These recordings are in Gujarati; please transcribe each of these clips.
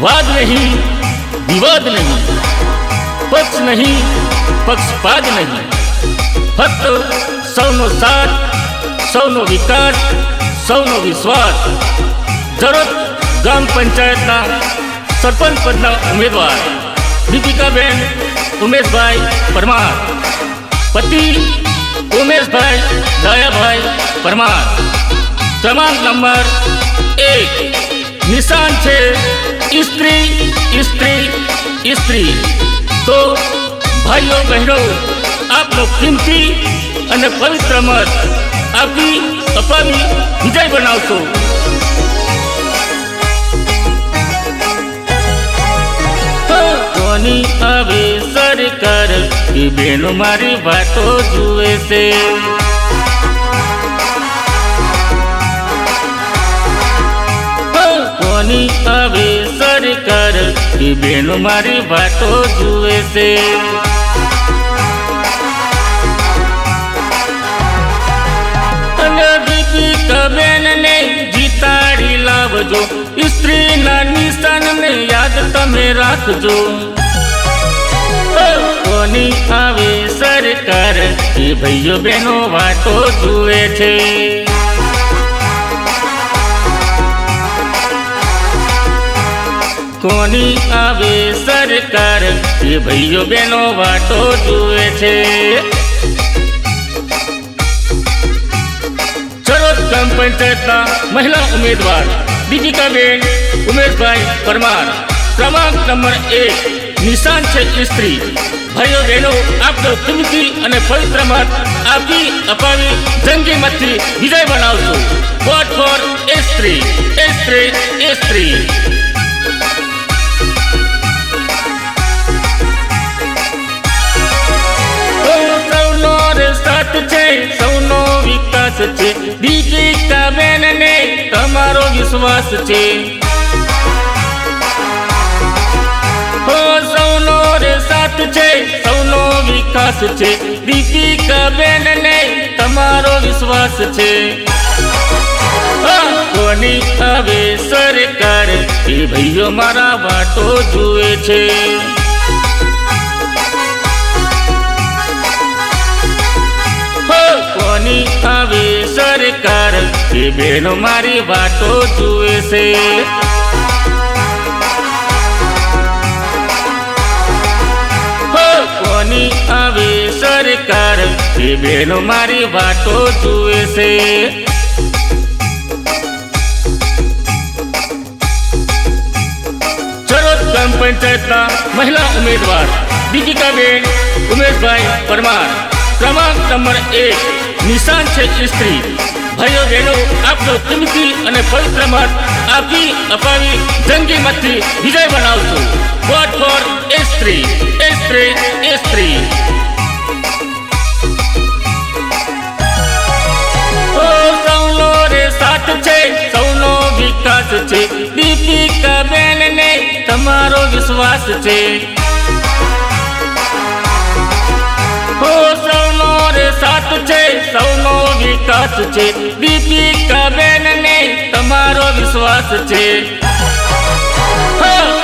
વાદ નહીં વિવાદ નહીં પક્ષ નહીં પક્ષપાત નહીં ફક્ત સૌનો સાથ સૌનો વિકાસ સૌનો વિશ્વાસ જરોદ ગ્રામ પંચાયતના સરપંચ પદના ઉમેદવાર દીપિકાબેન ઉમેશભાઈ પરમાર પતિ ઉમેશભાઈ દયાભાઈ પરમાર ક્રમાંક નંબર એક નિશાન છે સ્ત્રી સ્ત્રી સ્ત્રી તો ભાઈઓ, બહેનો, આપનો કિંમતી અને પવિત્ર મત આપી અપાવી વિજય બનાવશો. કોની આવે સરકાર? કે બેનો મારી વાતો જુએ છે. સરકાર કે બેનો મારી વાતો જુએ છે. બેનને જીતાડી લાવજો સ્ત્રીના નિશાનને યાદ તમે રાખજો. કોની આવે સરકાર એ ભાઈઓ બહેનો વાતો જુએ છે. કોની આવે સરકાર? એ ભાઈઓ બેનો વાટો જુએ છે. સરોજ ગ્રામ પંચાયતના મહિલા ઉમેદવાર દીપિકાબેન, ઉમેશભાઈ પરમાર. ક્રમાંક નંબર એક, નિશાન છે સ્ત્રી. ભાઈઓ બહેનો, આપનો કિંમતી અને પવિત્ર મત આપી અપાવી જંગીમાંથી વિજય બનાવશું. વોટ ફોર એ સ્ત્રી એ સ્ત્રી એ સ્ત્રી. છે. દીપિકા બેનને તમારો વિશ્વાસ છે. સૌનો રે સાથ છે, સૌનો વિકાસ છે. દીપિકા બેનને તમારો વિશ્વાસ છે. કોની હવે સરકાર એ ભાઈઓ મારા વાતો જુએ છે. એ મારી વાતો જુએ છે. કોની આવે સરકાર? એ બેનો મારી વાતો જુએ છે. ગ્રામ પંચાયતના મહિલા ઉમેદવાર દીપિકાબેન ઉમેશભાઈ પરમાર. ક્રમાંક નંબર એક નિશાન છે સ્ત્રી ભાઈઓ બહેનો અને પવિત્ર મત આપી અપાવી જંગી મતથી વિજય બનાવશો વોટ ફોર એ સ્ત્રી એ સ્ત્રી એ સ્ત્રી સૌનો છે, સૌનો વિકાસ છે. દીપિકા બેનને તમારો વિશ્વાસ છે, સૌનો વિકાસ છે. દીપિકા છે.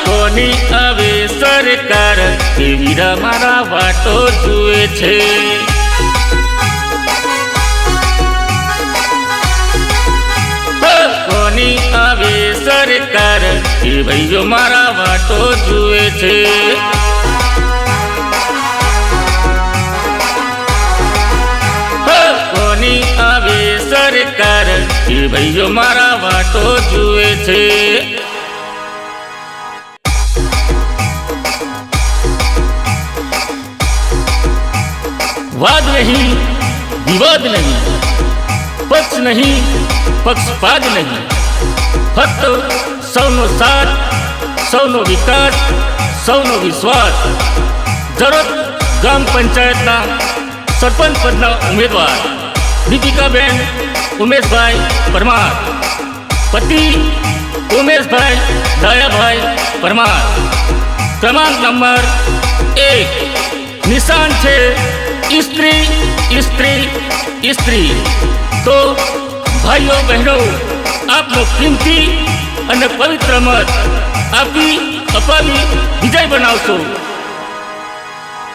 કોની આવે સરકાર એવી મારા વાતો જુએ છે. કોની આવે સરકાર એ ભાઈઓ મારા વાતો જુએ છે. એ ભાઈઓ મારા વાતો જુએ છે વાદ નહીં વિવાદ નહીં પક્ષ નહીં પક્ષપાત નહીં ફક્ત સૌનો સાથ સૌનો વિકાસ સૌનો વિશ્વાસ જરોદ ગ્રામ પંચાયતના સરપંચ પદના ઉમેદવાર દીપિકાબેન ઉમેશભાઈ પરમાર પતિ ઉમેશભાઈ દયાભાઈ પરમાર ક્રમાંક નંબર એક નિશાન છે સ્ત્રી સ્ત્રી સ્ત્રી તો ભાઈઓ બહેનો આપનો કિંમતી અને પવિત્ર મત આપી અપાવી વિજય બનાવશો